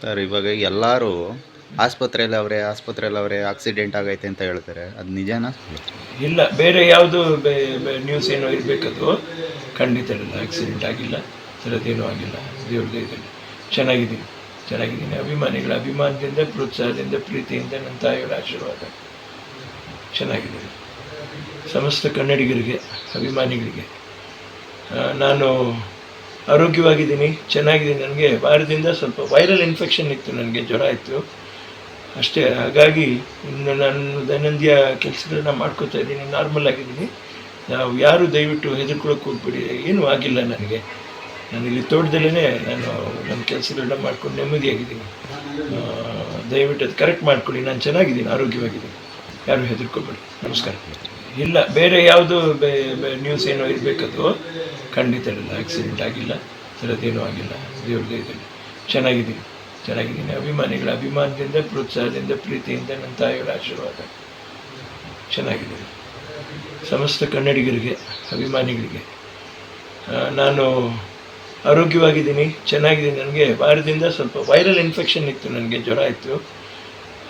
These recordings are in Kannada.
ಸರ್, ಇವಾಗ ಎಲ್ಲರೂ ಆಸ್ಪತ್ರೆಯಲ್ಲಿ ಅವರೇ ಆಸ್ಪತ್ರೆಯಲ್ಲಿ ಅವರೇ ಆಕ್ಸಿಡೆಂಟ್ ಆಗೈತೆ ಅಂತ ಹೇಳ್ತಾರೆ. ಅದು ನಿಜನಾ? ಇಲ್ಲ, ಬೇರೆ ಯಾವುದು ನ್ಯೂಸ್ ಏನೋ ಇರಬೇಕದು. ಖಂಡಿತ ಇಲ್ಲ ಆಕ್ಸಿಡೆಂಟ್ ಆಗಿಲ್ಲ ಥರದ್ದೇನೂ ಆಗಿಲ್ಲ. ದೇವ್ರದ್ದು ಇದ್ದೀನಿ ಚೆನ್ನಾಗಿದ್ದೀನಿ ಚೆನ್ನಾಗಿದ್ದೀನಿ. ಅಭಿಮಾನಿಗಳ, ಅಭಿಮಾನದಿಂದ, ಪ್ರೋತ್ಸಾಹದಿಂದ, ಪ್ರೀತಿಯಿಂದ ನನ್ನ ತಾಯಿಯವರ ಆಶೀರ್ವಾದ. ಚೆನ್ನಾಗಿದ್ದೀನಿ ಸಮಸ್ತ ಕನ್ನಡಿಗರಿಗೆ, ಅಭಿಮಾನಿಗಳಿಗೆ ನಾನು ಆರೋಗ್ಯವಾಗಿದ್ದೀನಿ, ಚೆನ್ನಾಗಿದ್ದೀನಿ. ನನಗೆ ವಾರದಿಂದ ಸ್ವಲ್ಪ ವೈರಲ್ ಇನ್ಫೆಕ್ಷನ್ ಇತ್ತು, ನನಗೆ ಜ್ವರ ಇತ್ತು. ಅಷ್ಟೇ, ಹಾಗಾಗಿ ಇನ್ನು ನಾನು ದೈನಂದಿನ ಕೆಲಸಗಳನ್ನ ಮಾಡ್ಕೋತಾ ಇದ್ದೀನಿ ನಾರ್ಮಲ್ ಆಗಿದ್ದೀನಿ. ನಾವು ಯಾರು ದಯವಿಟ್ಟು ಹೆದರ್ಕೊಳಕ್ಕೆ ಹೋಗ್ಬಿಡಿ, ಏನೂ ಆಗಿಲ್ಲ ನನಗೆ. ನಾನು ಇಲ್ಲಿ ತೋಟದಲ್ಲೇ ನಾನು ನನ್ನ ಕೆಲಸಗಳನ್ನ ಮಾಡ್ಕೊಂಡು ನೆಮ್ಮದಿಯಾಗಿದ್ದೀನಿ. ದಯವಿಟ್ಟು ಅದು ಕರೆಕ್ಟ್ ಮಾಡ್ಕೊಳ್ಳಿ, ನಾನು ಚೆನ್ನಾಗಿದ್ದೀನಿ, ಆರೋಗ್ಯವಾಗಿದ್ದೀನಿ. ಯಾರು ಹೆದರ್ಕೋಬೇಡಿ. ನಮಸ್ಕಾರ. ಇಲ್ಲ, ಬೇರೆ ಯಾವುದು ನ್ಯೂಸ್ ಏನೋ ಇರಬೇಕದು, ಖಂಡಿತ ಇಲ್ಲ ಆಕ್ಸಿಡೆಂಟ್ ಆಗಿಲ್ಲ ಸರದೇನೂ ಆಗಿಲ್ಲ ದೇವ್ರದ್ದು ಇದೆ. ಚೆನ್ನಾಗಿದ್ದೀನಿ ಚೆನ್ನಾಗಿದ್ದೀನಿ. ಅಭಿಮಾನಿಗಳ ಅಭಿಮಾನದಿಂದ, ಪ್ರೋತ್ಸಾಹದಿಂದ, ಪ್ರೀತಿಯಿಂದ ನನ್ನ ತಾಯಿಗಳ ಆಶೀರ್ವಾದ. ಚೆನ್ನಾಗಿದ್ದೀನಿ ಸಮಸ್ತ ಕನ್ನಡಿಗರಿಗೆ, ಅಭಿಮಾನಿಗಳಿಗೆ ನಾನು ಆರೋಗ್ಯವಾಗಿದ್ದೀನಿ ಚೆನ್ನಾಗಿದ್ದೀನಿ ನನಗೆ ವಾರದಿಂದ ಸ್ವಲ್ಪ ವೈರಲ್ ಇನ್ಫೆಕ್ಷನ್ ಇತ್ತು, ನನಗೆ ಜ್ವರ ಇತ್ತು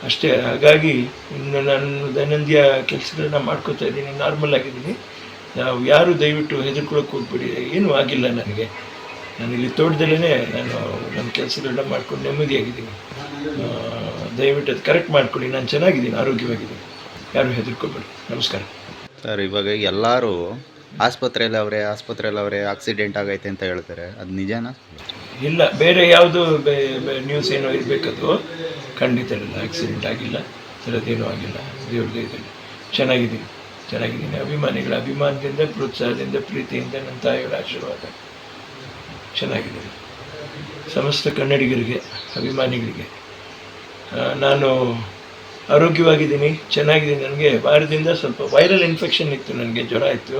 ಅಷ್ಟೇ, ಹಾಗಾಗಿ ಇನ್ನು ನಾನು ದೈನಂದಿನ ಕೆಲಸಗಳನ್ನ ಮಾಡ್ಕೋತಾ ಇದ್ದೀನಿ ನಾರ್ಮಲ್ ಆಗಿದ್ದೀನಿ. ನಾವು ಯಾರು ದಯವಿಟ್ಟು ಹೆದರ್ಕೊಳಕ್ಕೆ ಹೋಗ್ಬಿಡಿ, ಏನೂ ಆಗಿಲ್ಲ ನನಗೆ. ನಾನು ಇಲ್ಲಿ ತೋಟದಲ್ಲೇ ನಾನು ನನ್ನ ಕೆಲಸಗಳನ್ನ ಮಾಡ್ಕೊಂಡು ನೆಮ್ಮದಿಯಾಗಿದ್ದೀನಿ. ದಯವಿಟ್ಟು ಅದು ಕರೆಕ್ಟ್ ಮಾಡ್ಕೊಳ್ಳಿ, ನಾನು ಚೆನ್ನಾಗಿದ್ದೀನಿ, ಆರೋಗ್ಯವಾಗಿದ್ದೀನಿ. ಯಾರು ಹೆದರ್ಕೋಬೇಡಿ. ನಮಸ್ಕಾರ. ಸರ್, ಇವಾಗ ಎಲ್ಲರೂ ಆಸ್ಪತ್ರೆಯಲ್ಲಿ ಅವರೇ ಆಸ್ಪತ್ರೆಯಲ್ಲಿ ಅವರೇ ಆಕ್ಸಿಡೆಂಟ್ ಆಗೈತೆ ಅಂತ ಹೇಳ್ತಾರೆ. ಅದು ನಿಜನಾ? ಇಲ್ಲ, ಬೇರೆ ಯಾವುದು ನ್ಯೂಸ್ ಏನೋ ಇರಬೇಕದು, ಖಂಡಿತ ಇಲ್ಲ ಆಕ್ಸಿಡೆಂಟ್ ಆಗಿಲ್ಲ ಥರದ್ದೇನೂ ಆಗಿಲ್ಲ ದೇವ್ರದ್ದು ಇದರಲ್ಲಿ ಚೆನ್ನಾಗಿದ್ದೀನಿ ಚೆನ್ನಾಗಿದ್ದೀನಿ. ಅಭಿಮಾನಿಗಳ ಅಭಿಮಾನದಿಂದ, ಪ್ರೋತ್ಸಾಹದಿಂದ, ಪ್ರೀತಿಯಿಂದ ನನ್ನ ತಾಯಿಗಳ ಆಶೀರ್ವಾದ. ಚೆನ್ನಾಗಿದ್ದೀನಿ ಸಮಸ್ತ ಕನ್ನಡಿಗರಿಗೆ, ಅಭಿಮಾನಿಗಳಿಗೆ ನಾನು ಆರೋಗ್ಯವಾಗಿದ್ದೀನಿ, ಚೆನ್ನಾಗಿದ್ದೀನಿ. ನನಗೆ ವಾರದಿಂದ ಸ್ವಲ್ಪ ವೈರಲ್ ಇನ್ಫೆಕ್ಷನ್ ಇತ್ತು, ನನಗೆ ಜ್ವರ ಇತ್ತು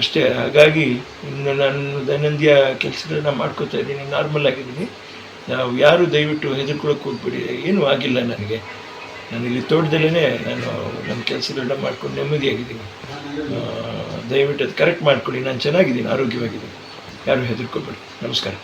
ಅಷ್ಟೇ, ಹಾಗಾಗಿ ಇನ್ನು ನಾನು ದೈನಂದಿನ ಕೆಲಸಗಳನ್ನ ಮಾಡ್ಕೋತಾ ಇದ್ದೀನಿ ನಾರ್ಮಲ್ ಆಗಿದ್ದೀನಿ. ನಾವು ಯಾರು ದಯವಿಟ್ಟು ಹೆದರ್ಕೊಳಕ್ಕೆ ಹೋಗ್ಬಿಡಿ, ಏನೂ ಆಗಿಲ್ಲ ನನಗೆ. ನಾನು ಇಲ್ಲಿ ತೋಟದಲ್ಲೇ ನಾನು ನನ್ನ ಕೆಲಸಗಳನ್ನ ಮಾಡ್ಕೊಂಡು ನೆಮ್ಮದಿಯಾಗಿದ್ದೀನಿ. ದಯವಿಟ್ಟು ಅದು ಕರೆಕ್ಟ್ ಮಾಡ್ಕೊಳ್ಳಿ ನಾನು ಚೆನ್ನಾಗಿದ್ದೀನಿ, ಆರೋಗ್ಯವಾಗಿದ್ದೀನಿ. ಯಾರು ಹೆದರ್ಕೋಬೇಡಿ. ನಮಸ್ಕಾರ.